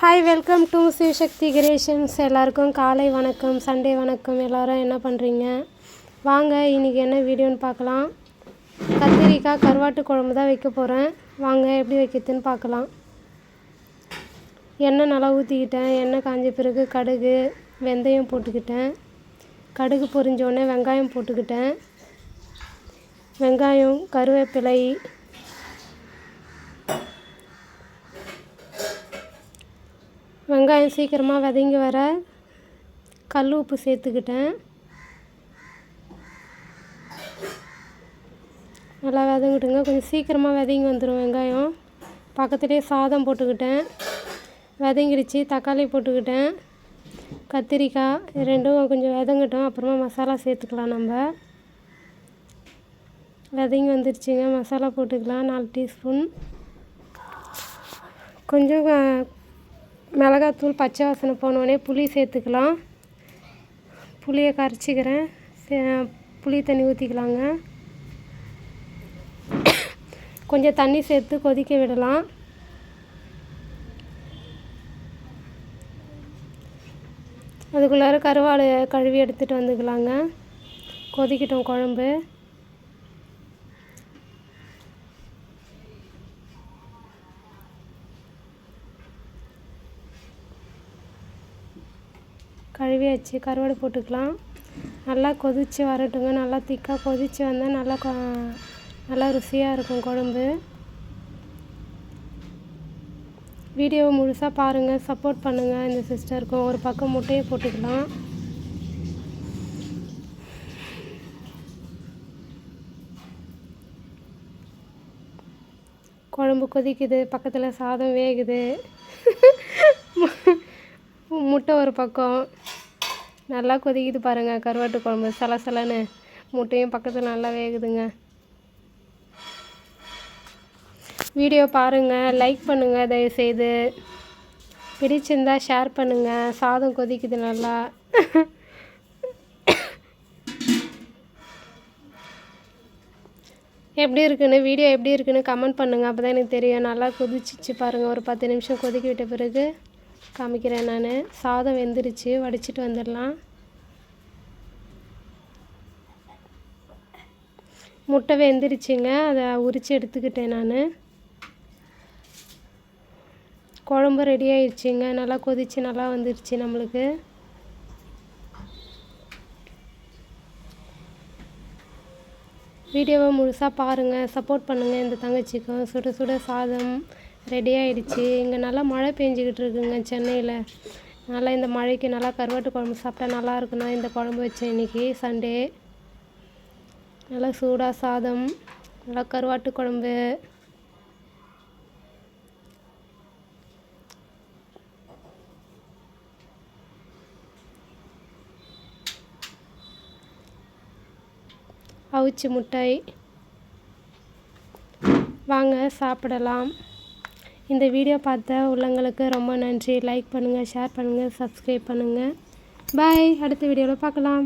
Hi welcome to Sivasakthi creations எல்லாருக்கும் காலை வணக்கம் சண்டே வணக்கம். எல்லோரும் என்ன பண்ணுறீங்க வாங்க இன்றைக்கி என்ன வீடியோன்னு பார்க்கலாம். கத்திரிக்காய் கருவாட்டு குழம்பு தான் வைக்க போகிறேன் வாங்க எப்படி வைக்கிறதுன்னு பார்க்கலாம். எண்ணெய் நல்லா ஊற்றிக்கிட்டேன் எண்ணெய் காஞ்ச பிறகு கடுகு வெந்தயம் போட்டுக்கிட்டேன். கடுகு பொரிஞ்சோடனே வெங்காயம் போட்டுக்கிட்டேன். வெங்காயம் கருவேப்பிலை வெங்காயம் சீக்கிரமாக விதங்கி வர கல் உப்பு சேர்த்துக்கிட்டேன். நல்லா விதங்கிட்டுங்க. கொஞ்சம் சீக்கிரமாக விதங்கி வந்துடும் வெங்காயம். பக்கத்துலேயே சாதம் போட்டுக்கிட்டேன். விதங்கிடுச்சு. தக்காளி போட்டுக்கிட்டேன். கத்திரிக்காய் ரெண்டும் கொஞ்சம் விதங்கிட்டோம். அப்புறமா மசாலா சேர்த்துக்கலாம் நம்ம. விதங்கி வந்துருச்சுங்க. மசாலா போட்டுக்கலாம். நாலு டீஸ்பூன். கொஞ்சம் மிளகாத்தூள் பச்சை வாசனை போனோடனே புளி சேர்த்துக்கலாம். புளியை கரைச்சிக்கிறேன். சே- புளி தண்ணி ஊற்றிக்கலாங்க கொஞ்சம் தண்ணி சேர்த்து கொதிக்க விடலாம். அதுக்குள்ளார கருவாடு கழுவி எடுத்துகிட்டு வந்துக்கலாங்க. கொதிக்கட்டும் குழம்பு. கழுவியாச்சு கருவாடு போட்டுக்கலாம். நல்லா கொதித்து வரட்டுங்க. நல்லா திக்காக கொதித்து வந்தால் நல்லா கொ நல்லா ருசியாக இருக்கும் குழம்பு. வீடியோவை முழுசாக பாருங்கள் சப்போர்ட் பண்ணுங்கள் இந்த சிஸ்டருக்கும் ஒரு பக்கம் முட்டையை போட்டுக்கலாம். குழம்பு கொதிக்குது. பக்கத்தில் சாதம் வேகுது. முட்டை ஒரு பக்கம். நல்லா கொதிக்குது பாருங்கள் கருவாட்டு குழம்பு. சலசலன்னு முட்டையும் பக்கத்தில் நல்லா வேகுதுங்க. வீடியோ பாருங்கள் லைக் பண்ணுங்கள் தயவுசெய்து. பிடிச்சிருந்தா ஷேர் பண்ணுங்கள் சாதம் கொதிக்குது நல்லா. எப்படி இருக்குன்னு வீடியோ எப்படி இருக்குன்னு கமெண்ட் பண்ணுங்கள் அப்போ தான் எனக்கு தெரியும். நல்லா கொதிச்சிச்சு பாருங்கள் ஒரு பத்து நிமிஷம் கொதிக்க விட்ட பிறகு. காமிக்கிறேன் நான். சாதம் வெந்துருச்சு. வடிச்சிட்டு வந்துடலாம். முட்டை வெந்துருச்சுங்க. அதை உரித்து எடுத்துக்கிட்டேன் நான். குழம்பு ரெடி ஆயிடுச்சுங்க நல்லா கொதிச்சு நல்லா வந்துருச்சு நம்மளுக்கு. வீடியோவை முழுசாக பாருங்கள் சப்போர்ட் பண்ணுங்கள் இந்த தங்கச்சிக்கும் சுட சுட சாதம் ரெடி ஆகிடுச்சு இங்கே நல்லா மழை பெஞ்சிக்கிட்டு இருக்குங்க சென்னையில். நல்லா இந்த மழைக்கு நல்லா கருவாட்டு குழம்பு சாப்பிட்டா நல்லா இருக்குண்ணா இந்த குழம்பு வச்சேன் இன்றைக்கி சண்டே. நல்லா சூடாக சாதம் நல்லா கருவாட்டு குழம்பு. அவிச்ச முட்டை. வாங்க சாப்பிடலாம். இந்த வீடியோ பார்த்த உள்ளங்களுக்கு ரொம்ப நன்றி. லைக் பண்ணுங்கள் ஷேர் பண்ணுங்கள் சப்ஸ்கிரைப் பண்ணுங்கள் பாய் அடுத்த வீடியோவில் பார்க்கலாம்.